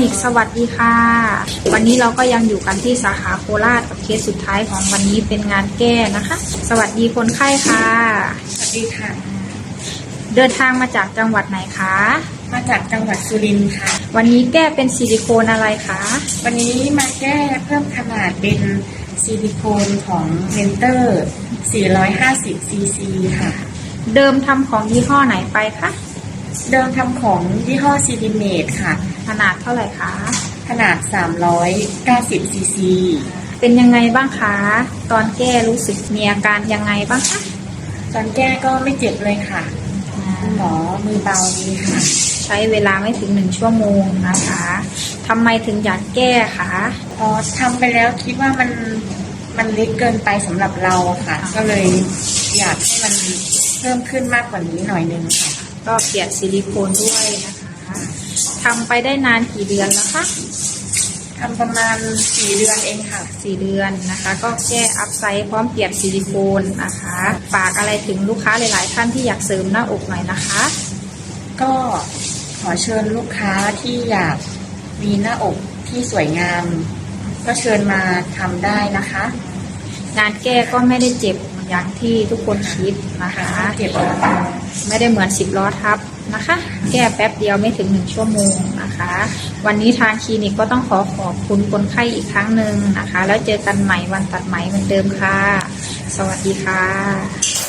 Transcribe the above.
นิกสวัสดีค่ะ วันนี้เราก็ยังอยู่กันที่สาขาโคราชกับเคสสุดท้ายของวันนี้เป็นงานแก้นะคะ สวัสดีคนไข้ค่ะ สวัสดีค่ะ เดินทางมาจากจังหวัดไหนคะ มาจากจังหวัดสุรินทร์ค่ะ วันนี้แก้เป็นซิลิโคนอะไรคะ วันนี้มาแก้เพิ่มขนาดเป็นซิลิโคนของเมนเตอร์ 450 ซีซีค่ะ เดิมทำของยี่ห้อไหนไปคะ เดิมทำของยี่ห้อซีดิเมตค่ะ ขนาดเท่าไหร่คะ ขนาด 390ซีซีเป็นยังไงบ้างคะ ตอนแก้รู้สึกมีอาการยังไงบ้างคะตอนแก้ก็ไม่เจ็บเลยค่ะคุณหมอมือเบาดีค่ะ ใช้เวลาไม่ถึงหนึ่งชั่วโมงนะคะทำไมถึงอยากแก้คะพอทำไปแล้วคิดว่ามันมันเล็กเกินไปสำหรับเราค่ะ ก็เลยอยากให้มันเพิ่มขึ้นมากกว่านี้หน่อยนึงค่ะ ก็เปลี่ยนซิลิโคนด้วยนะคะทำไปได้นานกี่เดือนแล้วคะทำประมาณสี่เดือนเองค่ะสี่เดือนนะคะ ก็แก้อัพไซด์พร้อมเปลี่ยนซิลิโคนนะคะฝากอะไรถึงลูกค้าหลาย ๆ ท่านที่อยากเสริมหน้าอกหน่อยนะคะ ก็ขอเชิญลูกค้าที่อยากมีหน้าอกที่สวยงาม ก็เชิญมาทำได้นะคะ งานแก้ก็ไม่ได้เจ็บ อย่างที่ทุกคนคิดนะคะเจ็บออกไม่ได้เหมือนสิบล้อทับนะคะ แก้แป๊บเดียวไม่ถึงหนึ่งชั่วโมงนะคะ วันนี้ทางคลินิกก็ต้องขอขอบคุณคนไข้อีกครั้งหนึ่งนะคะ แล้วเจอกันใหม่วันตัดไหมเหมือนเดิมค่ะ สวัสดีค่ะ